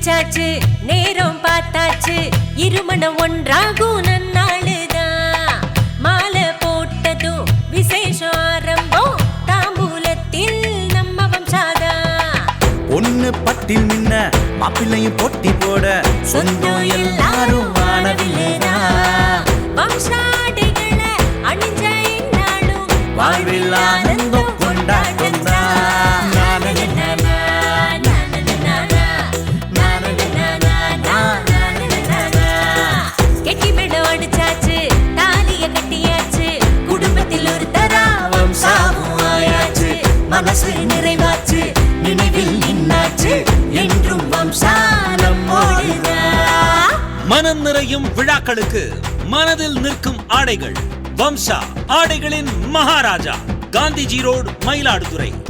முடிச்சாச்சு நேரம் பார்த்தாச்சு. இருமணம் ஒன்றாகும் நன்னாளுதான். மாலை போட்டதும் விசேஷம் ஆரம்பம் தாம்பூலத்தில் நம்ம வம்சாதான் ஒண்ணு பட்டில் மின்ன மாப்பிள்ளையும் பொட்டி போட சொந்தம் எல்லாரும் வாழவில்லைனா வம்சாடைகளை அணிஞ்ச வாழ்வில் ஆனந்தம் கொண்டாட்டம் மனசு நிறைவாச்சு நினைவில் நின்னாச்சு என்றும் வம்சாலம் மனம் நிறையும் விழாக்களுக்கு மனதில் நிற்கும் ஆடைகள். வம்சா ஆடைகளின் மகாராஜா காந்திஜி ரோடு மயிலாடுதுறை.